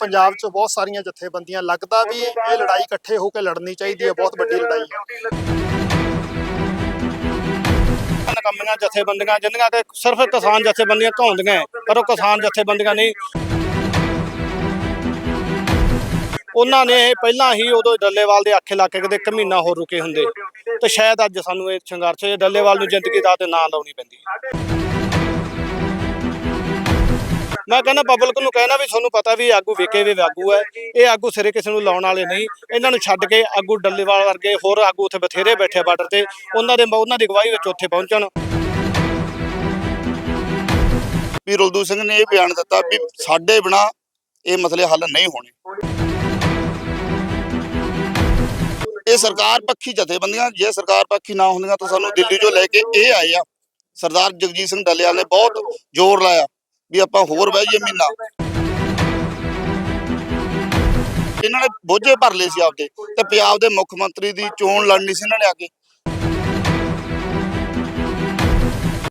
ਪੰਜਾਬ 'ਚ ਬਹੁਤ ਸਾਰੀਆਂ ਜਥੇਬੰਦੀਆਂ, ਲੱਗਦਾ ਵੀ ਇਹ ਲੜਾਈ ਇਕੱਠੇ ਹੋ ਕੇ ਲੜਨੀ ਚਾਹੀਦੀ ਹੈ, ਬਹੁਤ ਵੱਡੀ ਲੜਾਈ ਹੈ। ਨਕੰਮੀਆਂ ਜਥੇਬੰਦੀਆਂ, ਜਿੰਨੀਆਂ ਕਿ ਸਿਰਫ ਕਿਸਾਨ ਜਥੇਬੰਦੀਆਂ ਕਹਾਉਂਦੀਆਂ ਪਰ ਉਹ ਕਿਸਾਨ ਜਥੇਬੰਦੀਆਂ ਨਹੀਂ। ਉਹਨਾਂ ਨੇ ਪਹਿਲਾਂ ਹੀ ਉਦੋਂ ਡੱਲੇਵਾਲ ਦੇ ਆਖੇ ਲਾ ਕੇ ਕਿਤੇ ਇੱਕ ਮਹੀਨਾ ਹੋਰ ਰੁਕੇ ਹੁੰਦੇ, ਤੇ ਸ਼ਾਇਦ ਅੱਜ ਸਾਨੂੰ ਇਹ ਸੰਘਰਸ਼ ਡੱਲੇਵਾਲ ਨੂੰ ਜ਼ਿੰਦਗੀ ਦਾ ਤੇ ਨਾਂ ਲਾਉਣੀ ਪੈਂਦੀ ਮੈਂ ਕਹਿੰਦਾ ਪਬਲਿਕ ਨੂੰ ਕਹਿਣਾ ਵੀ ਤੁਹਾਨੂੰ ਪਤਾ ਵੀ ਆਗੂ ਵਿਕੇ ਵੀ ਆਗੂ ਹੈ। ਇਹ ਆਗੂ ਸਿਰੇ ਕਿਸੇ ਨੂੰ ਲਾਉਣ ਵਾਲੇ ਨਹੀਂ। ਇਹਨਾਂ ਨੂੰ ਛੱਡ ਕੇ ਆਗੂ ਡੱਲੇਵਾਲ ਵਰਗੇ ਹੋਰ ਆਗੂ ਉੱਥੇ ਬਥੇਰੇ ਬੈਠੇ ਬਾਰਡਰ ਤੇ। ਉਹਨਾਂ ਦੇ ਉਹਨਾਂ ਦੀ ਅਗਵਾਈ ਵਿੱਚ ਉੱਥੇ ਪਹੁੰਚਣ। ਵੀ ਰੁਲਦੂ ਸਿੰਘ ਨੇ ਇਹ ਬਿਆਨ ਦਿੱਤਾ ਵੀ ਸਾਡੇ ਬਿਨਾ ਇਹ ਮਸਲੇ ਹੱਲ ਨਹੀਂ ਹੋਣੇ। ਇਹ ਸਰਕਾਰ ਪੱਖੀ ਜਥੇਬੰਦੀਆਂ, ਜੇ ਸਰਕਾਰ ਪੱਖੀ ਨਾ ਹੁੰਦੀਆਂ ਤਾਂ ਸਾਨੂੰ ਦਿੱਲੀ ਚੋਂ ਲੈ ਕੇ ਇਹ ਆਏ ਆ। ਸਰਦਾਰ ਜਗਜੀਤ ਸਿੰਘ ਡੱਲੇਵਾਲ ਨੇ ਬਹੁਤ ਜ਼ੋਰ ਲਾਇਆ। ਵੀ ਆਪਾਂ ਹੋਰ ਬਹਿ ਜਾਈਏ ਮਹੀਨਾ। ਇਹਨਾਂ ਨੇ ਬੋਝੇ ਭਰ ਲਏ ਸੀ ਆਪਦੇ ਤੇ ਪੰਜਾਬ ਦੇ ਮੁੱਖ ਮੰਤਰੀ ਦੀ ਚੋਣ ਲੜਨੀ ਸੀ ਇਹਨਾਂ ਨੇ ਆ ਕੇ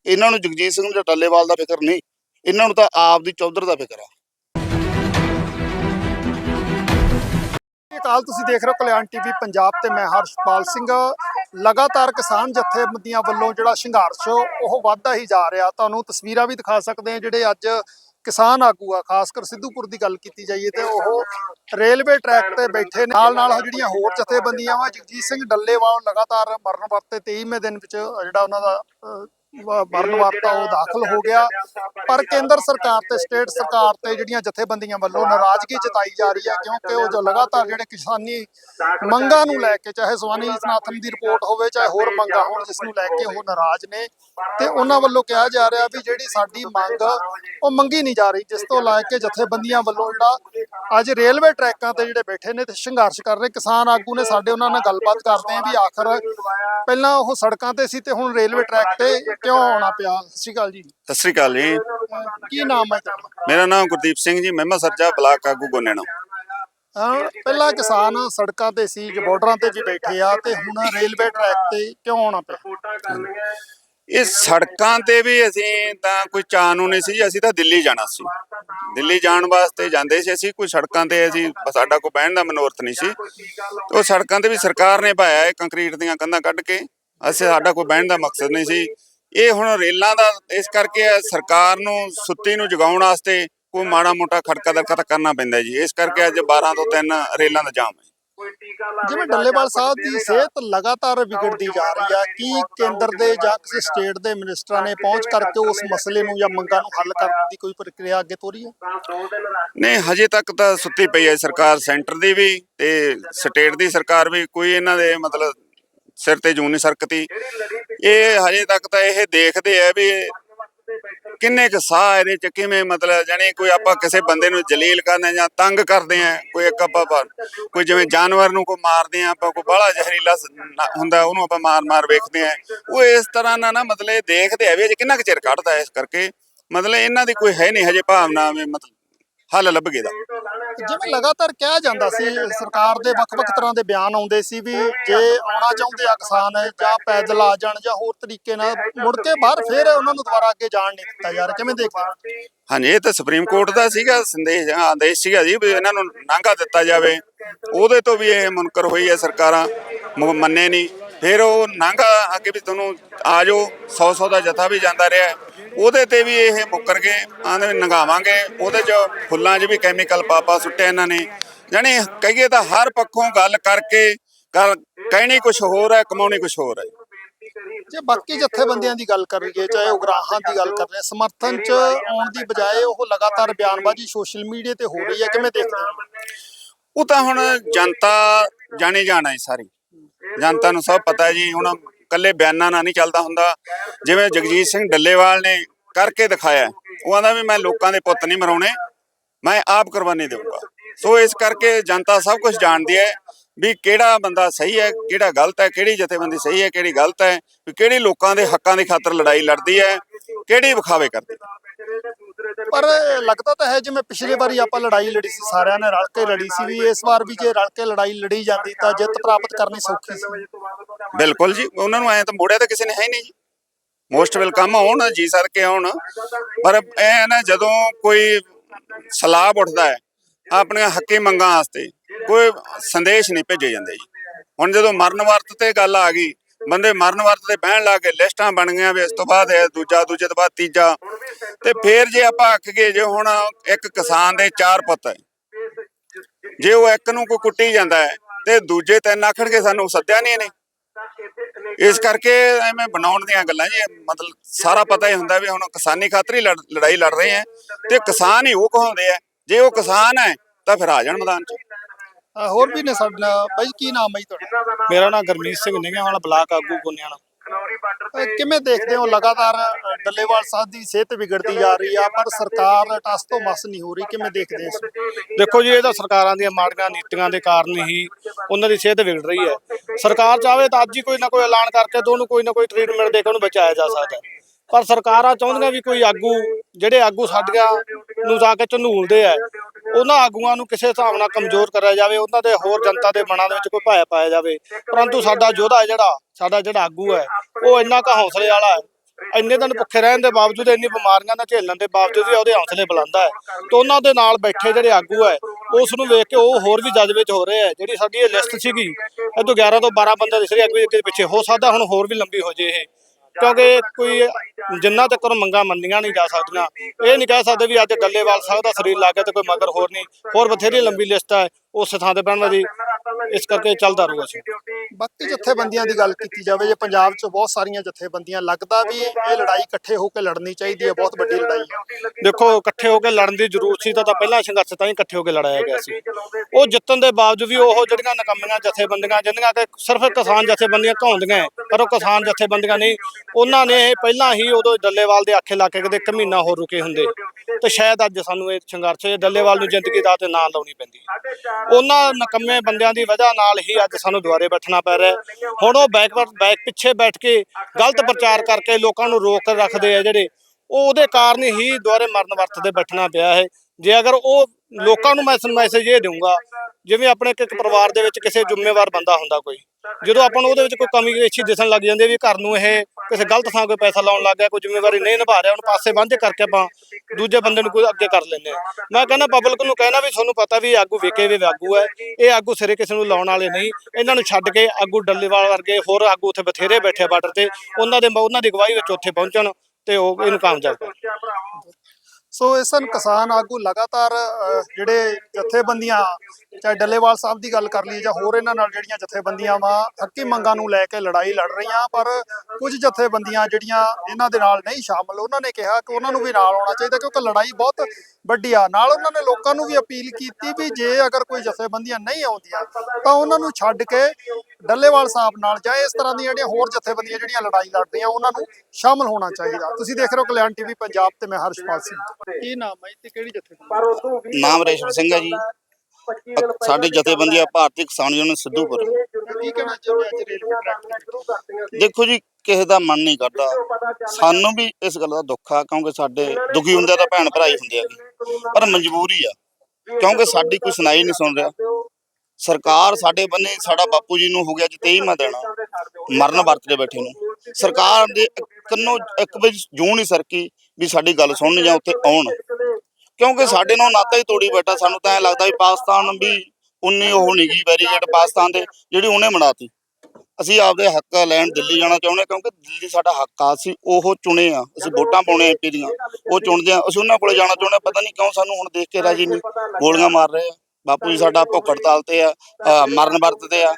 ਇਹਨਾਂ ਨੂੰ ਜਗਜੀਤ ਸਿੰਘ ਦੇ ਡੱਲੇਵਾਲ ਦਾ ਫਿਕਰ ਨਹੀਂ, ਇਹਨਾਂ ਨੂੰ ਤਾਂ ਆਪ ਦੀ ਚੌਧਰ ਦਾ ਫਿਕਰ ਆ। ਇਹ ਤੁਸੀਂ ਦੇਖ ਰਹੇ ਹੋ ਕਲਿਆਣ ਟੀਵੀ ਪੰਜਾਬ ਤੇ ਮੈਂ ਹਰਸ਼ਪਾਲ ਸਿੰਘ। ਲਗਾਤਾਰ ਕਿਸਾਨ ਜਥੇਬੰਦੀਆਂ ਵੱਲੋਂ ਜਿਹੜਾ ਸੰਘਰਸ਼, ਉਹ ਵੱਧਦਾ ਹੀ ਜਾ ਰਿਹਾ। ਤੁਹਾਨੂੰ ਤਸਵੀਰਾਂ ਵੀ ਦਿਖਾ ਸਕਦੇ ਹਾਂ, ਜਿਹੜੇ ਅੱਜ ਕਿਸਾਨ ਆਗੂ ਆ, ਖਾਸ ਕਰ ਸਿੱਧੂਪੁਰ ਦੀ ਗੱਲ ਕੀਤੀ ਜਾਈਏ ਤੇ ਉਹ ਰੇਲਵੇ ਟਰੈਕ ਤੇ ਬੈਠੇ ਨੇ। ਨਾਲ ਨਾਲ ਜਿਹੜੀਆਂ ਹੋਰ ਜਥੇਬੰਦੀਆਂ ਵਾ, ਜਗਜੀਤ ਸਿੰਘ ਡੱਲੇਵਾਲ ਲਗਾਤਾਰ ਮਰਨ ਵਰਤੇ 23ਵੇਂ ਦਿਨ ਵਿੱਚ ਜਿਹੜਾ ਉਹਨਾਂ ਦਾ ਅਹ, ਵ- ਮਰਨ ਵਰਤਾ ਉਹ ਦਾਖਲ ਹੋ ਗਿਆ। ਪਰ ਕੇਂਦਰ ਸਰਕਾਰ ਤੇ ਸਟੇਟ ਸਰਕਾਰ ਤੇ ਜਿਹੜੀਆਂ ਜਥੇਬੰਦੀਆਂ ਵੱਲੋਂ ਨਾਰਾਜ਼ਗੀ ਜਤਾਈ ਜਾ ਰਹੀ ਹੈ ਕਿਉਂਕਿ ਉਹ ਜੋ ਲਗਾਤਾਰ ਜਿਹੜੇ ਕਿਸਾਨੀ ਮੰਗਾਂ ਨੂੰ ਲੈ ਕੇ ਚਾਹੇ ਸਵਾਨੀ ਸਨਾਥਨ ਦੀ ਰਿਪੋਰਟ ਹੋਵੇ ਚਾਹੇ ਹੋਰ ਮੰਗਾਂ ਹੋਣ ਜਿਸ ਨੂੰ ਲੈ ਕੇ ਉਹ ਨਾਰਾਜ਼ ਨੇ ਤੇ ਉਹਨਾਂ ਵੱਲੋਂ ਕਿਹਾ ਜਾ ਰਿਹਾ ਵੀ ਜਿਹੜੀ ਸਾਡੀ ਮੰਗ ਉਹ ਮੰਗੀ ਨਹੀਂ ਜਾ ਰਹੀ ਜਿਸ ਤੋਂ ਲੈ ਕੇ ਜਥੇਬੰਦੀਆਂ ਵੱਲੋਂ ਜਿਹੜਾ ਅੱਜ ਰੇਲਵੇ ਟਰੈਕਾਂ ਤੇ ਜਿਹੜੇ ਬੈਠੇ ਨੇ ਤੇ ਸੰਘਰਸ਼ ਕਰ ਰਹੇ ਕਿਸਾਨ ਆਗੂ ਨੇ ਸਾਡੇ ਉਹਨਾਂ ਨਾਲ ਗੱਲਬਾਤ ਕਰਦੇ ਆ ਵੀ ਆਖਰ ਪਹਿਲਾਂ ਉਹ ਸੜਕਾਂ ਤੇ ਸੀ ਤੇ ਹੁਣ ਰੇਲਵੇ ਟਰੈਕ ਤੇ ਕਿਉਂ ਆਉਣਾ ਪਿਆ? ਸਤਿ ਸ਼੍ਰੀ ਅਕਾਲ ਜੀ। ਸਤਿ ਸ੍ਰੀ ਅਕਾਲ ਜੀ। ਕੀ ਨਾਮ ਹੈ? ਤੁਹਾਡਾ ਮੇਰਾ ਨਾਮ ਗੁਰਦੀਪ ਸਿੰਘ ਜੀ। ਮਹਿਮਾ ਸਰਜਾ ਬਲਾਕ ਆਗੂ ਗੋਨੇਣਾ। ਅਹ ਪਹਿਲਾਂ ਕਿਸਾਨ ਸੜਕਾਂ ਤੇ ਸੀ ਜੋ ਬਾਰਡਰਾਂ ਤੇ ਵੀ ਬੈਠੇ ਆ ਤੇ ਹੁਣ ਰੇਲਵੇ ਟਰੈਕ ਤੇ ਕਿਉਂ ਆਉਣਾ ਪਿਆ? ਇਹ ਸੜਕਾਂ ਤੇ ਵੀ ਅਸੀਂ ਤਾਂ ਕੋਈ ਚਾਅ ਨੂੰ ਨਹੀਂ ਸੀ ਅਸੀਂ ਤਾਂ ਦਿੱਲੀ ਜਾਣਾ ਸੀ। ਦਿੱਲੀ ਜਾਣ ਵਾਸਤੇ ਜਾਂਦੇ ਸੀ ਅਸੀਂ ਕੋਈ ਸੜਕਾਂ ਤੇ ਅਸੀਂ ਸਾਡਾ ਕੋਈ ਬਹਿਣ ਦਾ ਮਨੋਰਥ ਨਹੀਂ ਸੀ। ਉਹ ਸੜਕਾਂ ਤੇ ਵੀ ਸਰਕਾਰ ਨੇ ਪਾਇਆ ਹੈ ਕੰਕਰੀਟ ਦੀਆਂ ਕੰਧਾਂ ਕੱਢ ਕੇ। ਅਸੀਂ ਸਾਡਾ ਕੋਈ ਬਹਿਣ ਦਾ ਮਕਸਦ ਨਹੀਂ ਸੀ। ਇਹ ਹੁਣ ਰੇਲਾਂ ਦਾ ਇਸ ਕਰਕੇ ਸਰਕਾਰ ਨੂੰ ਸੁੱਤੀ ਨੂੰ ਜਗਾਉਣ ਵਾਸਤੇ ਕੋਈ ਮਾੜਾ ਮੋਟਾ ਖੜਕਾ ਦਰਕਾ ਕਰਨਾ ਪੈਂਦਾ ਜੀ। ਇਸ ਕਰਕੇ ਅੱਜ 12 ਤੋਂ 3 ਰੇਲਾਂ ਦਾ ਜਾਮ ਹੈ। ਜਿਵੇਂ ਡੱਲੇਵਾਲ ਸਾਹਿਬ ਦੀ ਸਿਹਤ ਲਗਾਤਾਰ ਵਿਗੜਦੀ ਜਾ ਰਹੀ ਆ ਕੀ ਕੇਂਦਰ ਦੇ ਜਾਂ ਕਿਸੇ ਸਟੇਟ ਦੇ ਮਿਨਿਸਟਰਾਂ ਨੇ ਪਹੁੰਚ ਕਰਕੇ ਉਸ ਮਸਲੇ ਨੂੰ ਜਾਂ ਮੰਗਾਂ ਨੂੰ ਹੱਲ ਕਰਨ ਦੀ ਕੋਈ ਪ੍ਰਕਿਰਿਆ ਅੱਗੇ ਤੋਰੀ ਹੈ? ਨਹੀਂ ਹਜੇ ਤੱਕ ਤਾਂ ਸੁੱਤੀ ਪਈ ਹੈ ਸਰਕਾਰ ਸੈਂਟਰ ਦੀ ਵੀ ਤੇ ਸਟੇਟ ਦੀ ਸਰਕਾਰ ਵੀ। ਕੋਈ ਇਹਨਾਂ ਦੇ ਮਤਲਬ ਸਿਰ ਤੇ ਜੂੰ ਨਹੀਂ ਸਰਕਤੀ ਇਹ ਹਜੇ ਤੱਕ ਤਾਂ ਇਹ ਦੇਖਦੇ ਆ ਵੀ ਕਿੰਨੇ ਕੁ ਸਾਹ ਇਹਦੇ ਚ ਕਿਵੇਂ ਮਤਲਬ ਜਾਨੀ ਕੋਈ ਆਪਾਂ ਕਿਸੇ ਬੰਦੇ ਨੂੰ ਜਲੀਲ ਕਰਨਾ ਜਾਂ ਤੰਗ ਕਰਦੇ ਆ ਕੋਈ ਇੱਕ ਆਪਾਂ ਕੋਈ ਜਿਵੇਂ ਜਾਨਵਰ ਨੂੰ ਕੋਈ ਮਾਰਦੇ ਆ ਆਪਾਂ ਕੋਈ ਬਾਹਲਾ ਜ਼ਹਿਰੀਲਾ ਨਾ- ਹੁੰਦਾ ਉਹਨੂੰ ਆਪਾਂ ਮਾਰ ਮਾਰ ਵੇਖਦੇ ਆ। ਉਹ ਇਸ ਤਰ੍ਹਾਂ ਨਾਲ ਨਾ ਮਤਲਬ ਇਹ ਦੇਖਦੇ ਆ ਵੀ ਇਹ ਕਿੰਨਾ ਕੁ ਚਿਰ ਕੱਢਦਾ ਇਸ ਕਰਕੇ। ਮਤਲਬ ਇਹਨਾਂ ਦੀ ਕੋਈ ਹੈ ਨਹੀਂ ਹਜੇ ਭਾਵਨਾ ਮਤਲਬ ਹੱਲ ਲੱਭ ਗਏ ਦਾ। ਜਿਵੇਂ ਲਗਾਤਾਰ ਕਿਹਾ ਜਾਂਦਾ ਸੀ, ਸਰਕਾਰ ਦੇ ਵੱਖ-ਵੱਖ ਤਰ੍ਹਾਂ ਦੇ ਬਿਆਨ ਆਉਂਦੇ ਸੀ ਵੀ ਜੇ ਆਉਣਾ ਚਾਹੁੰਦੇ ਆ ਕਿਸਾਨ ਜਾਂ ਪੈਦਲ ਆ ਜਾਣ ਜਾਂ ਹੋਰ ਤਰੀਕੇ ਨਾਲ ਮੁੜ ਕੇ ਬਾਹਰ ਫੇਰ ਉਹਨਾਂ ਨੂੰ ਦੁਬਾਰਾ ਅੱਗੇ ਜਾਣ ਨਹੀਂ ਦਿੱਤਾ ਯਾਰ ਕਿਵੇਂ ਦੇਖਦੇ ਹਾਂਜੀ, ਇਹ ਤਾਂ ਸੁਪਰੀਮ ਕੋਰਟ ਦਾ ਸੀਗਾ, ਸੰਦੇਸ਼ ਆਦੇਸ਼ ਸੀਗਾ ਜੀ ਵੀ ਇਹਨਾਂ ਨੂੰ ਨਾਂਗਾ ਦਿੱਤਾ ਜਾਵੇ। ਉਹਦੇ ਤੋਂ ਵੀ ਇਹ ਮੁਨਕਰ ਹੋਈ ਹੈ ਸਰਕਾਰਾਂ ਮੰਨੇ ਨਹੀਂ। ਫਿਰ ਉਹ ਨਾਂਗਾ ਅੱਗੇ ਵੀ ਤੁਹਾਨੂੰ ਆ ਜਾਓ 100 100 ਦਾ ਜਥਾ ਵੀ ਜਾਂਦਾ ਰਿਹਾ ਉਹਦੇ ਤੇ ਵੀ ਇਹ ਮੁੱਕਰ ਗਏ ਆਂਦੇ ਨਗਾਵਾਂਗੇ। ਉਹਦੇ ਚ ਫੁੱਲਾਂ 'ਚ ਵੀ ਕੈਮੀਕਲ ਪਾਪਾ ਸੁੱਟਿਆ ਇਹਨਾਂ ਨੇ। ਜਾਣੀ ਕਹੀਏ ਤਾਂ ਹਰ ਪੱਖੋਂ ਗੱਲ ਕਰਕੇ ਕਰ ਕਹਿਣੀ ਕੁਝ ਹੋਰ ਹੈ ਕਮਾਉਣੀ ਕੁਝ ਹੋਰ ਹੈ। ਜੇ ਬਾਕੀ ਜਥੇਬੰਦੀਆਂ ਦੀ ਗੱਲ ਕਰ ਲਈਏ ਚਾਹੇ ਉਗਰਾਹਾਂ ਦੀ ਗੱਲ ਕਰ ਲਈਏ ਸਮਰਥਨ ਚ ਆਉਣ ਦੀ ਬਜਾਏ ਉਹ ਲਗਾਤਾਰ ਬਿਆਨਬਾਜ਼ੀ ਸੋਸ਼ਲ ਮੀਡੀਆ ਤੇ ਹੋ ਰਹੀ ਹੈ ਕਿਵੇਂ ਦੇਖਦੇ ਹੋ? ਉਹ ਤਾਂ ਹੁਣ ਜਨਤਾ ਜਾਣੇ ਜਾਣਾ ਹੈ ਸਾਰੀ। ਜਨਤਾ ਨੂੰ ਸਭ ਪਤਾ ਹੈ ਜੀ, ਹੁਣ ਕੱਲੇ ਬਿਆਨਾਂ ਨਾਲ ਨਹੀਂ ਚੱਲਦਾ ਹੁੰਦਾ। ਜਿਵੇਂ ਜਗਜੀਤ ਸਿੰਘ ਡੱਲੇਵਾਲ ਨੇ ਕਰਕੇ ਦਿਖਾਇਆ ਉਹ ਆਂਦਾ ਵੀ ਮੈਂ ਲੋਕਾਂ ਦੇ ਪੁੱਤ ਨਹੀਂ ਮਰਾਉਣੇ, ਮੈਂ ਆਪ ਕੁਰਬਾਨੀ ਦੇਵਾਂਗਾ ਸੋ ਇਸ ਕਰਕੇ ਜਨਤਾ ਸਭ ਕੁਝ ਜਾਣਦੀ ਹੈ ਵੀ ਕਿਹੜਾ ਬੰਦਾ ਸਹੀ ਹੈ, ਕਿਹੜਾ ਗਲਤ ਹੈ, ਕਿਹੜੀ ਜਥੇਬੰਦੀ ਸਹੀ ਹੈ, ਕਿਹੜੀ ਗਲਤ ਹੈ, ਵੀ ਕਿਹੜੀ ਲੋਕਾਂ ਦੇ ਹੱਕਾਂ ਦੀ ਖਾਤਰ ਲੜਾਈ ਲੜਦੀ ਹੈ, ਕਿਹੜੀ ਵਿਖਾਵੇ ਕਰਦੀ ਹੈ। ਪਰ ਲੱਗਦਾ ਤਾਂ ਹੈ ਜਿਵੇਂ ਪਿਛਲੀ ਵਾਰੀ ਆਪਾਂ ਲੜਾਈ ਲੜੀ ਸੀ, ਸਾਰਿਆਂ ਨੇ ਰਲ ਕੇ ਲੜੀ ਸੀ ਵੀ ਇਸ ਵਾਰ ਵੀ ਜੇ ਰਲ ਕੇ ਲੜਾਈ ਲੜੀ ਜਾਂਦੀ ਤਾਂ ਜਿੱਤ ਪ੍ਰਾਪਤ ਕਰਨੀ ਸੌਖੀ ਸੀ। ਬਿਲਕੁਲ ਜੀ, ਉਹਨਾਂ ਨੂੰ ਐ ਤਾਂ ਮੋੜਿਆ ਤਾਂ ਕਿਸੇ ਨੇ ਹੈ ਹੀ ਨਹੀਂ ਜੀ। ਮੋਸਟ ਵੈਲਕਮ ਆਉਣ ਜੀ ਸਰ ਕੇ ਆਉਣ ਪਰ ਇਹ ਨਾ, ਜਦੋਂ ਕੋਈ ਸਲਾਬ ਉੱਠਦਾ ਹੈ, ਆਪਣੀਆਂ ਹੱਕੀ ਮੰਗਾਂ ਵਾਸਤੇ, ਕੋਈ ਸੰਦੇਸ਼ ਨਹੀਂ ਭੇਜੇ ਜਾਂਦੇ ਜੀ। ਹੁਣ ਜਦੋਂ ਮਰਨ ਵਰਤ ਤੇ ਗੱਲ ਆ ਗਈ ਬੰਦੇ ਮਰਨ ਵਰਤ ਤੇ ਬਹਿਣ ਲਾ ਕੇ ਲਿਸਟਾਂ ਬਣ ਗਈਆਂ ਵੀ ਇਸ ਤੋਂ ਬਾਅਦ ਇਹ ਦੂਜਾ, ਦੂਜੇ ਤੋਂ ਬਾਅਦ ਤੀਜਾ। ਤੇ ਫੇਰ ਜੇ ਆਪਾਂ ਅੱਕ ਗਏ, ਜੇ ਹੁਣ ਇੱਕ ਕਿਸਾਨ ਦੇ ਚਾਰ ਪੁੱਤ ਹੈ, ਜੇ ਉਹ ਇੱਕ ਨੂੰ ਕੋਈ ਕੁੱਟੀ ਜਾਂਦਾ ਹੈ, ਤੇ ਦੂਜੇ ਤਿੰਨ ਆਖਣਗੇ ਸਾਨੂੰ ਸੱਦਿਆ ਨਹੀਂ ਇਹਨੇ। ਇਸ ਕਰਕੇ ਐਵੇਂ ਬਣਾਉਣ ਦੀਆਂ ਗੱਲਾਂ ਜੀ, ਮਤਲਬ ਸਾਰਾ ਪਤਾ ਹੀ ਹੁੰਦਾ ਵੀ ਹੁਣ ਕਿਸਾਨੀ ਖਾਤਰ ਹੀ ਲੜ- ਲੜਾਈ ਲੜ ਰਹੇ ਆ ਤੇ ਕਿਸਾਨ ਹੀ ਉਹ ਕਹਾਉਂਦੇ ਆ ਜੇ ਉਹ ਕਿਸਾਨ ਹੈ, ਤਾਂ ਫਿਰ ਆ ਜਾਣ ਮੈਦਾਨ 'ਚ। ਹੋਰ ਵੀ ਨੇ ਸਾਡਾ ਬਾਈ ਕੀ ਨਾਮ ਹੈ ਜੀ ਤੁਹਾਡਾ? ਮੇਰਾ ਨਾਮ ਗਰਮੀਤ ਸਿੰਘ ਨਿਗਾ ਵਾਲਾ ਬਲਾਕ ਆਗੂ ਗੁੰਨਿਆਣਾ। ਕਿਵੇਂ ਦੇਖਦੇ ਹੋ? ਲਗਾਤਾਰ ਡੱਲੇਵਾਲ ਸਾਹਿਬ ਦੀ ਸਿਹਤ ਵਿਗੜਦੀ ਜਾ ਰਹੀ ਆ ਪਰ ਸਰਕਾਰ ਟਸ ਤੋਂ ਮਸ ਨਹੀਂ ਹੋ ਰਹੀ। ਕਿਵੇਂ ਦੇਖਦੇ ਹੋ ਇਸ? ਦੇਖੋ ਜੀ ਇਹ ਤਾਂ ਸਰਕਾਰਾਂ ਦੀਆਂ ਮਾੜੀਆਂ ਨੀਤੀਆਂ ਦੇ ਕਾਰਨ ਹੀ ਉਹਨਾਂ ਦੀ ਸਿਹਤ ਵਿਗੜ ਰਹੀ ਹੈ। ਸਰਕਾਰ ਚਾਹਵੇ ਤਾਂ ਅੱਜ ਹੀ ਕੋਈ ਨਾ ਕੋਈ ਐਲਾਨ ਕਰਕੇ ਉਹਨੂੰ ਕੋਈ ਨਾ ਕੋਈ ਟ੍ਰੀਟਮੈਂਟ ਦੇ ਕੇ ਉਹਨੂੰ ਬਚਾਇਆ ਜਾ ਸਕਦਾ ਹੈ। ਪਰ ਸਰਕਾਰਾਂ ਚਾਹੁੰਦੀਆਂ ਵੀ ਕੋਈ ਆਗੂ, ਜਿਹੜੇ ਆਗੂ ਸਾਡੀਆਂ ਨੂੰ ਜਾ ਕੇ ਝਨੂਲਦੇ ਆ। ਉਹਨਾਂ ਆਗੂਆਂ ਨੂੰ ਕਿਸੇ ਹਿਸਾਬ ਨਾਲ ਕਮਜ਼ੋਰ ਕਰਿਆ ਜਾਵੇ, ਉਹਨਾਂ ਦੇ ਹੋਰ ਜਨਤਾ ਦੇ ਮਨਾਂ ਦੇ ਵਿੱਚ ਕੋਈ ਭਾਇਆ ਪਾਇਆ ਜਾਵੇ। ਪਰੰਤੂ ਸਾਡਾ ਯੋਧਾ ਹੈ ਜਿਹੜਾ, ਸਾਡਾ ਜਿਹੜਾ ਆਗੂ ਹੈ, ਉਹ ਇੰਨਾ ਕੁ ਹੌਸਲੇ ਵਾਲਾ ਹੈ। ਇੰਨੇ ਦਿਨ ਭੁੱਖੇ ਰਹਿਣ ਦੇ ਬਾਵਜੂਦ ਇੰਨੀ ਬਿਮਾਰੀਆਂ ਦਾ ਝੇਲਣ ਦੇ ਬਾਵਜੂਦ ਵੀ ਉਹਦੇ ਹੌਸਲੇ ਬੁਲੰਦਾ ਹੈ ਤੇ ਉਹਨਾਂ ਦੇ ਨਾਲ ਬੈਠੇ ਜਿਹੜੇ ਆਗੂ ਹੈ, ਉਸ ਨੂੰ ਵੇਖ ਕੇ ਉਹ ਹੋਰ ਵੀ ਜਜ਼ਬੇ 'ਚ ਹੋ ਰਹੇ ਹੈ ਜਿਹੜੀ ਸਾਡੀ ਇਹ ਲਿਸਟ ਸੀਗੀ, ਇਹ ਤੋਂ 11 ਤੋਂ 12 ਬੰਦੇ ਦਿਸ ਸੀ ਅੱਗੇ ਪਿੱਛੇ। ਹੋ ਸਕਦਾ ਹੁਣ ਹੋਰ ਵੀ ਲੰਬੀ ਹੋ ਜੇ ਇਹ। ਕਿਉਂਕਿ ਕੋਈ ਜਿੰਨਾ ਤੱਕ ਮੰਗਾਂ ਮੰਨੀਆਂ ਨਹੀਂ ਜਾ ਸਕਦੀਆਂ। ਇਹ ਨਹੀਂ ਕਹਿ ਸਕਦੇ ਵੀ ਅੱਜ ਡੱਲੇਵਾਲ ਸਾਹਿਬ ਦਾ ਸਰੀਰ ਲੱਗ ਗਿਆ ਤੇ ਕੋਈ ਮਗਰ ਹੋਰ ਨਹੀਂ। ਹੋਰ ਬਥੇਰੀ ਲੰਬੀ ਲਿਸਟ ਹੈ, ਉਸ ਥਾਂ ਤੇ ਬਣਨ ਦੀ ਇਸ ਕਰਕੇ ਚੱਲਦਾ ਰਹੂਗਾ ਸੀ ਬਾਕੀ ਜਥੇਬੰਦੀਆਂ ਦੀ ਗੱਲ ਕੀਤੀ ਜਾਵੇ ਜੇ ਪੰਜਾਬ 'ਚ ਬਹੁਤ ਸਾਰੀਆਂ ਜਥੇਬੰਦੀਆਂ ਲੱਗਦਾ ਵੀ ਇਹ ਲੜਾਈ ਇਕੱਠੇ ਹੋ ਕੇ ਲੜਨੀ ਚਾਹੀਦੀ ਹੈ ਬਹੁਤ ਵੱਡੀ ਲੜਾਈ ਹੈ। ਦੇਖੋ ਇਕੱਠੇ ਹੋ ਕੇ ਲੜਨ ਦੀ ਜ਼ਰੂਰਤ ਸੀ ਤਾਂ ਤਾਂ ਪਹਿਲਾਂ ਸੰਘਰਸ਼ ਤਾਂ ਹੀ ਇਕੱਠੇ ਹੋ ਕੇ ਲੜਾਇਆ ਗਿਆ ਸੀ। ਉਹ ਜਿੱਤਣ ਦੇ ਬਾਵਜੂਦ ਵੀ ਉਹ ਜਿਹੜੀਆਂ ਨਕੰਮੀਆਂ ਜਥੇਬੰਦੀਆਂ ਜਿਹਨਾਂ ਕਿ ਸਿਰਫ ਕਿਸਾਨ ਜਥੇਬੰਦੀਆਂ ਕਹਾਉਂਦੀਆਂ ਹੈ, ਪਰ ਉਹ ਕਿਸਾਨ ਜਥੇਬੰਦੀਆਂ ਨਹੀਂ। ਉਹਨਾਂ ਨੇ ਇਹ ਪਹਿਲਾਂ ਹੀ ਉਦੋਂ ਡੱਲੇਵਾਲ ਦੇ ਆਖੇ ਲਾ ਕੇ ਕਿਤੇ ਇੱਕ ਮਹੀਨਾ ਹੋਰ ਰੁਕੇ ਹੁੰਦੇ। ਤੇ ਸ਼ਾਇਦ ਅੱਜ ਸਾਨੂੰ ਇਹ ਸੰਘਰਸ਼ ਇਹ ਡੱਲੇਵਾਲ ਨੂੰ ਜ਼ਿੰਦਗੀ ਦਾ ਤੇ ਨਾਂ ਲਾਉਣੀ ਪੈਂਦੀ। ਉਹਨਾਂ ਨਕੰਮੇ ਬੰਦਿਆਂ ਦੀ ਵਜ੍ਹਾ ਨਾਲ ਹੀ ਅੱਜ ਸਾਨੂੰ ਦੁਆਰੇ ਬੈਠਣਾ ਪੈ ਰਿਹਾ ਹੈ। ਹੁਣ ਉਹ ਬੈਕ ਬੈਕ ਪਿੱਛੇ ਬੈਠ ਕੇ ਗਲਤ ਪ੍ਰਚਾਰ ਕਰਕੇ ਲੋਕਾਂ ਨੂੰ ਰੋਕ ਰੱਖਦੇ ਆ ਜਿਹੜੇ, ਉਹ ਉਹਦੇ ਕਾਰਨ ਹੀ ਦੁਆਰੇ ਮਰਨ ਵਰਤ ਦੇ ਬੈਠਣਾ ਪਿਆ ਹੈ ਜੇ ਅਗਰ ਉਹ ਲੋਕਾਂ ਨੂੰ ਮੈਂ ਮੈਸੇਜ ਇਹ ਦਊਂਗਾ, ਜਿਵੇਂ ਆਪਣੇ ਇੱਕ ਪਰਿਵਾਰ ਦੇ ਵਿੱਚ ਕਿਸੇ ਜ਼ਿੰਮੇਵਾਰ ਬੰਦਾ ਹੁੰਦਾ ਕੋਈ, ਜਦੋਂ ਆਪਾਂ ਨੂੰ ਉਹਦੇ ਵਿੱਚ ਕੋਈ ਕਮੀ ਅੱਛੀ ਦਿਸਣ ਲੱਗ ਜਾਂਦੀ ਹੈ ਵੀ ਘਰ ਨੂੰ ਇਹ ਕਿਸੇ ਗਲਤ ਥਾਂ ਕੋਈ ਪੈਸਾ ਲਾਉਣ ਲੱਗ ਗਿਆ, ਕੋਈ ਜ਼ਿੰਮੇਵਾਰੀ ਨਹੀਂ ਨਿਭਾ ਰਿਹਾ, ਉਹਨੂੰ ਪਾਸੇ ਬੰਝ ਕਰਕੇ ਆਪਾਂ ਦੂਜੇ ਬੰਦੇ ਨੂੰ ਕੋਈ ਅੱਗੇ ਕਰ ਲੈਂਦੇ ਹਾਂ। ਮੈਂ ਕਹਿੰਦਾ ਪਬਲਿਕ ਨੂੰ ਕਹਿਣਾ ਵੀ ਤੁਹਾਨੂੰ ਪਤਾ ਵੀ ਆਗੂ ਵਿਕੇ ਵੀ ਆਗੂ ਹੈ, ਇਹ ਆਗੂ ਸਿਰੇ ਕਿਸੇ ਨੂੰ ਲਾਉਣ ਵਾਲੇ ਨਹੀਂ। ਇਹਨਾਂ ਨੂੰ ਛੱਡ ਕੇ ਆਗੂ ਡੱਲੇਵਾਲ ਵਰਗੇ ਹੋਰ ਆਗੂ ਉੱਥੇ ਬਥੇਰੇ ਬੈਠੇ ਬਾਰਡਰ ਤੇ, ਉਹਨਾਂ ਦੇ ਉਹਨਾਂ ਦੀ ਅਗਵਾਈ ਵਿੱਚ ਉੱਥੇ ਪਹੁੰਚਣ ਤੇ ਉਹ ਇਹਨੂੰ ਕਾਮਯਾਬ ਕਰਨ। ਸੋ ਇਸ ਸਨ ਕਿਸਾਨ ਆਗੂ ਲਗਾਤਾਰ ਜਿਹੜੇ ਜਥੇਬੰਦੀਆਂ ਚਾਹੇ ਡੱਲੇਵਾਲ ਸਾਹਿਬ ਦੀ ਗੱਲ ਕਰ ਲਈ ਜਾਂ ਹੋਰ ਇਹਨਾਂ ਨਾਲ ਜਿਹੜੀਆਂ ਜਥੇਬੰਦੀਆਂ ਵਾ ਹੱਕੀ ਮੰਗਾਂ ਨੂੰ ਲੈ ਕੇ ਲੜਾਈ ਲੜ ਰਹੀਆਂ ਪਰ ਕੁਝ ਜਥੇਬੰਦੀਆਂ ਜਿਹੜੀਆਂ ਇਹਨਾਂ ਦੇ ਨਾਲ ਨਹੀਂ ਸ਼ਾਮਲ ਉਹਨਾਂ ਨੇ ਕਿਹਾ ਕਿ ਉਹਨਾਂ ਨੂੰ ਵੀ ਨਾਲ ਆਉਣਾ ਚਾਹੀਦਾ ਕਿਉਂਕਿ ਲੜਾਈ ਬਹੁਤ ਵੱਡੀ ਆ। ਨਾਲ ਉਹਨਾਂ ਨੇ ਲੋਕਾਂ ਨੂੰ ਵੀ ਅਪੀਲ ਕੀਤੀ ਵੀ ਜੇ ਅਗਰ ਕੋਈ ਜਥੇਬੰਦੀਆਂ ਨਹੀਂ ਆਉਂਦੀਆਂ ਤਾਂ ਉਹਨਾਂ ਨੂੰ ਛੱਡ ਕੇ ਡੱਲੇਵਾਲ ਸਾਹਿਬ ਨਾਲ ਜਾਂ ਇਸ ਤਰ੍ਹਾਂ ਦੀਆਂ ਜਿਹੜੀਆਂ ਹੋਰ ਜਥੇਬੰਦੀਆਂ ਜਿਹੜੀਆਂ ਲੜਾਈ ਲੜ ਰਹੀਆਂ ਉਹਨਾਂ ਨੂੰ ਸ਼ਾਮਲ ਹੋਣਾ ਚਾਹੀਦਾ। ਤੁਸੀਂ ਦੇਖ ਰਹੇ ਹੋ ਕਲਿਆਣ ਟੀਵੀ ਪੰਜਾਬ ਤੇ ਮੈਂ ਹਰਸ਼ਪਾਲ ਸਿੰਘ। ਕੀ ਨਾਮ ਹੈ ਤੇ ਕਿਹੜੀ ਜਥੇਬੰਦੀ? ਨਾਮ ਰੇਸ਼ਮ ਸਿੰਘ ਹੈ ਜੀ। ਸਾਡੀ ਜਥੇਬੰਦੀ ਆ ਭਾਰਤੀ ਕਿਸਾਨ ਯੂਨੀਅਨ ਸਿੱਧੂਪੁਰ ਕੀ ਕਹਿਣਾ ਚਾਹੁੰਦੇ ਅੱਜ ਰੇਲਵੇ ਟਰੈਕ ਦੇਖੋ ਜੀ ਕਿਸੇ ਦਾ ਮਨ ਨਹੀਂ ਕਰਦਾ। ਸਾਨੂੰ ਵੀ ਇਸ ਗੱਲ ਦਾ ਦੁੱਖ ਆ ਕਿਉਂਕਿ ਸਾਡੇ ਦੁਖੀ ਹੁੰਦੇ ਤਾਂ ਭੈਣ ਭਰਾ ਹੀ ਹੁੰਦੇ ਆ। ਪਰ ਮਜਬੂਰੀ ਆ ਕਿਉਂਕਿ ਸਾਡੀ ਕੋਈ ਸੁਣਾਈ ਨਹੀਂ ਸੁਣ ਰਿਹਾ। ਸਰਕਾਰ ਸਾਡੇ ਬੰਨੇ ਸਾਡਾ ਬਾਪੂ ਜੀ ਨੂੰ ਹੋ ਗਿਆ ਜੀ 23ਵਾਂ ਦੇਣਾ। ਮਰਨ ਵਰਤ ਦੇ ਬੈਠੇ ਨੂੰ। ਸਰਕਾਰ ਦੇ ਕੰਨੋਂ ਇੱਕ ਵੀ ਜੂੰ ਨਹੀਂ ਸਰਕੀ ਵੀ ਸਾਡੀ ਗੱਲ ਸੁਣਨ ਜਾਂ ਉੱਥੇ ਆਉਣ। ਕਿਉਂਕਿ ਸਾਡੇ ਨਾਲ ਨਾਤਾ ਹੀ ਤੋੜੀ ਬੈਠਾ। ਸਾਨੂੰ ਤਾਂ ਐ ਲੱਗਦਾ ਵੀ ਪਾਕਿਸਤਾਨ ਵੀ ਉਨੀ ਉਹ ਨਹੀਂ ਗਈ ਬੈਰੀਗੇਡ ਪਾਕਿਸਤਾਨ ਦੇ ਜਿਹੜੀ ਉਹਨੇ ਬਣਾਤੀ। ਅਸੀਂ ਆਪਦੇ ਹੱਕ ਲੈਣ ਦਿੱਲੀ ਜਾਣਾ ਚਾਹੁੰਦੇ ਕਿਉਂਕਿ ਦਿੱਲੀ ਸਾਡਾ ਹੱਕ ਆ ਅਸੀਂ ਉਹ ਚੁਣੇ ਆ ਅਸੀਂ ਵੋਟਾਂ ਪਾਉਣੇ ਐਮਪੀ ਦੀਆਂ। ਉਹ ਚੁਣਦੇ ਆ ਅਸੀਂ ਉਹਨਾਂ ਕੋਲੇ ਜਾਣਾ ਚਾਹੁੰਦੇ। ਪਤਾ ਨਹੀਂ ਕਿਉਂ ਸਾਨੂੰ ਹੁਣ ਦੇਖ ਕੇ ਰਾਜੀ ਨਹੀਂ। ਗੋਲੀਆਂ ਮਾਰ ਰਹੇ ਆ। ਬਾਪੂ ਜੀ ਸਾਡਾ ਭੁੱਖ ਹੜਤਾਲ ਤੇ ਆ ਮਰਨ ਵਰਤ ਤੇ ਆ।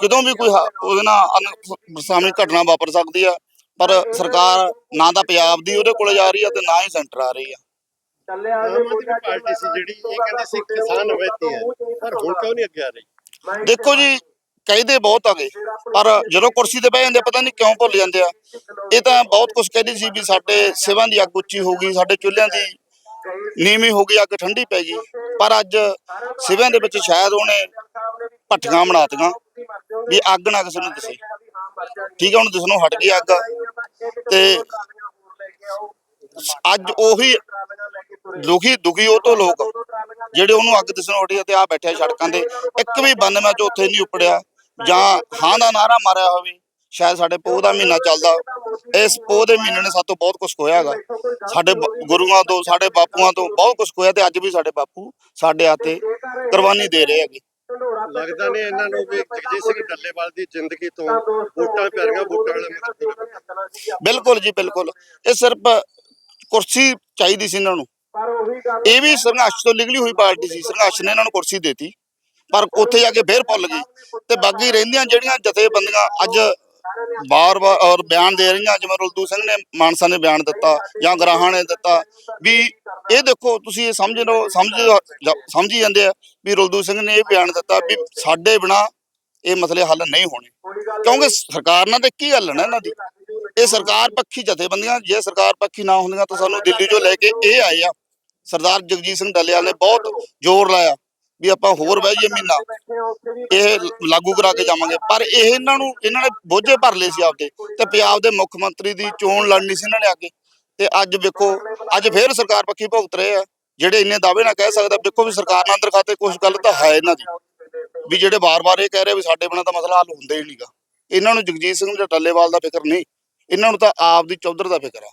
ਕਿਦੋਂ ਵੀ ਕੋਈ ਉਹਦੇ ਨਾਲ ਸਾਹਮਣੇ ਘਟਨਾ ਵਾਪਰ ਸਕਦੀ ਆ। ਪਰ ਸਰਕਾਰ ਨਾ ਤਾਂ ਪੰਜਾਬ ਦੀ ਉਹਦੇ ਕੋਲੇ ਜਾ ਰਹੀ ਆ ਤੇ ਨਾ ਹੀ ਸੈਂਟਰ ਆ ਰਹੀ ਆ। ਆਮ ਆਦਮੀ ਪਾਰਟੀ ਸੀ ਜਿਹੜੀ ਇਹ ਕਹਿੰਦੀ ਸੀ ਕਿਸਾਨ ਹਵੈਤੀ ਹੈ ਪਰ ਹੁਣ ਕਿਉਂ ਨਹੀਂ ਅੱਗੇ ਆ ਰਹੀ? ਦੇਖੋ ਜੀ ਕਹਿੰਦੇ ਬਹੁਤ ਆਗੇ ਪਰ ਜਦੋਂ ਕੁਰਸੀ ਤੇ ਬਹਿ ਜਾਂਦੇ ਪਤਾ ਨਹੀਂ ਕਿਉਂ ਭੁੱਲ ਜਾਂਦੇ ਆ। ਇਹ ਤਾਂ ਬਹੁਤ ਕੁਝ ਕਹਿੰਦੀ ਸੀ ਵੀ ਸਾਡੇ ਸਿਵਾਂ ਦੀ ਅੱਗ ਉੱਚੀ ਹੋਊਗੀ ਸਾਡੇ ਚੁੱਲ੍ਹਿਆਂ ਦੀ ਨੀਵੀਂ ਹੋ ਗਈ ਅੱਗ ਠੰਡੀ ਪੈ ਗਈ। ਪਰ ਅੱਜ ਸਿਵਾਂ ਦੇ ਵਿੱਚ ਸ਼ਾਇਦ ਉਹਨੇ ਭੱਠੀਆਂ ਬਣਾਤੀਆਂ ਵੀ ਅੱਗ ਨਾ ਕਿਸੇ ਨੂੰ ਦਿਸੇ। ਠੀਕ ਹੈ ਹੁਣ ਦਿਸਣੋਂ ਹਟ ਗਈ ਅੱਗ। ਤੇ ਅੱਜ ਉਹੀ ਦੁਖੀ ਦੁਖੀ ਉਹ ਤੋਂ ਲੋਕ ਜਿਹੜੇ ਉਹਨੂੰ ਅੱਗ ਦਿਸਣੋਂ ਹਟੀ ਤੇ ਆ ਬੈਠੇ ਸੜਕਾਂ ਤੇ। ਇੱਕ ਵੀ ਬੰਦ ਮੈਂ ਉੱਥੇ ਨਹੀਂ ਉਪੜਿਆ। ਜਾਂ ਹਾਂ ਦਾ ਨਾਰਾ ਮਾਰਿਆ ਹੋਵੇ ਸ਼ਾਇਦ ਸਾਡੇ ਪੋਹ ਦਾ ਮਹੀਨਾ ਚੱਲਦਾ। ਇਸ ਪੋਹ ਦੇ ਮਹੀਨੇ ਨੇ ਸਾਤੋਂ ਬਹੁਤ ਕੁਝ ਖੋਇਆ ਹੈਗਾ। ਸਾਡੇ ਗੁਰੂਆਂ ਤੋਂ ਸਾਡੇ ਬਾਪੂਆਂ ਤੋਂ ਬਹੁਤ ਕੁਝ ਖੋਇਆ ਤੇ ਅੱਜ ਵੀ ਸਾਡੇ ਬਾਪੂ ਸਾਡੇ ਹੱਥੇ ਕੁਰਬਾਨੀ ਦੇ ਰਹੇ ਹੈਗੇ। ਲੱਗਦਾ ਨਹੀਂ ਇਹਨਾਂ ਨੂੰ ਵੀ ਜਗਜੀਤ ਸਿੰਘ ਡੱਲੇਵਾਲ ਦੀ ਜ਼ਿੰਦਗੀ ਤੋਂ ਵੋਟਾਂ ਪੈ ਰਹੀਆਂ ਵੋਟਾਂ ਵਾਲੇ ਬਿਲਕੁਲ ਜੀ ਬਿਲਕੁਲ। ਇਹ ਸਿਰਫ ਕੁਰਸੀ ਚਾਹੀਦੀ ਸੀ ਇਹਨਾਂ ਨੂੰ। ਇਹ ਵੀ ਸੰਘਰਸ਼ ਤੋਂ ਨਿਕਲੀ ਹੋਈ ਪਾਰਟੀ ਸੀ, ਸੰਘਰਸ਼ ਨੇ ਇਹਨਾਂ ਨੂੰ ਕੁਰਸੀ ਦਿੱਤੀ, ਪਰ ਉੱਥੇ ਜਾ ਕੇ ਫੇਰ ਭੁੱਲ ਗਈ ਤੇ ਬਾਕੀ ਰਹਿੰਦੀਆਂ ਜਿਹੜੀਆਂ ਜਥੇਬੰਦੀਆਂ ਅੱਜ ਬਾਰ-ਬਾਰ ਔਰ ਬਿਆਨ ਦੇ ਰਹੀਆਂ, ਜਿਵੇਂ ਰੁਲਦੂ ਸਿੰਘ ਨੇ ਮਾਨਸਾ ਨੇ ਬਿਆਨ ਦਿੱਤਾ ਜਾਂ ਗਰਾਹਾਂ ਨੇ ਦਿੱਤਾ, ਵੀ ਇਹ ਦੇਖੋ ਤੁਸੀਂ ਇਹ ਸਮਝ ਲਓ, ਸਮਝ ਸਮਝੀ ਜਾਂਦੇ ਆ ਵੀ ਰੁਲਦੂ ਸਿੰਘ ਨੇ ਇਹ ਬਿਆਨ ਦਿੱਤਾ ਵੀ ਸਾਡੇ ਬਿਨਾ ਇਹ ਮਸਲੇ ਹੱਲ ਨਹੀਂ ਹੋਣੇ। ਕਿਉਂਕਿ ਸਰਕਾਰ ਨਾਲ ਤੇ ਕੀ ਹੱਲ ਨਾ ਇਹਨਾਂ ਦੀ? ਇਹ ਸਰਕਾਰ ਪੱਖੀ ਜਥੇਬੰਦੀਆਂ, ਜੇ ਸਰਕਾਰ ਪੱਖੀ ਨਾ ਹੁੰਦੀਆਂ ਤਾਂ ਸਾਨੂੰ ਦਿੱਲੀ ਚੋਂ ਲੈ ਕੇ ਇਹ ਆਏ ਆ। ਸਰਦਾਰ ਜਗਜੀਤ ਸਿੰਘ ਡੱਲੇਵਾਲ ਨੇ ਬਹੁਤ ਜ਼ੋਰ ਲਾਇਆ ਵੀ ਆਪਾਂ ਹੋਰ ਬਹਿ ਜਾਈਏ ਮਹੀਨਾ। ਇਹ ਲਾਗੂ ਕਰਾ ਕੇ ਜਾਵਾਂਗੇ। ਪਰ ਇਹ ਇਹਨਾਂ ਨੂੰ, ਇਹਨਾਂ ਨੇ ਬੋਝੇ ਭਰ ਲਏ ਸੀ ਆਪਦੇ ਤੇ ਪੰਜਾਬ ਦੇ ਮੁੱਖ ਮੰਤਰੀ ਦੀ ਚੋਣ ਲੜਨੀ ਸੀ ਇਹਨਾਂ ਨੇ ਅੱਗੇ। ਤੇ ਅੱਜ ਵੇਖੋ, ਅੱਜ ਫੇਰ ਸਰਕਾਰ ਪੱਖੀ ਭੁਗਤ ਰਹੇ ਆ। ਜਿਹੜੇ ਇੰਨੇ ਦਾਅਵੇ ਨਾ ਕਹਿ ਸਕਦਾ ਵੇਖੋ ਵੀ ਸਰਕਾਰ ਨਾਲ ਅੰਦਰ ਖਾਤੇ ਕੁਝ ਗੱਲ ਤਾਂ ਹੈ ਇਹਨਾਂ ਦੀ। ਵੀ ਜਿਹੜੇ ਵਾਰ-ਵਾਰ ਇਹ ਕਹਿ ਰਹੇ ਵੀ ਸਾਡੇ ਬਿਨਾਂ ਤਾਂ ਮਸਲਾ ਹੱਲ ਹੁੰਦਾ ਹੀ ਨਹੀਂਗਾ ਇਹਨਾਂ ਨੂੰ ਜਗਜੀਤ ਸਿੰਘ ਡੱਲੇਵਾਲ ਦਾ ਫਿਕਰ ਨਹੀਂ। ਇਹਨਾਂ ਨੂੰ ਤਾਂ ਆਪ ਦੀ ਚੌਧਰ ਦਾ ਫਿਕਰ ਆ।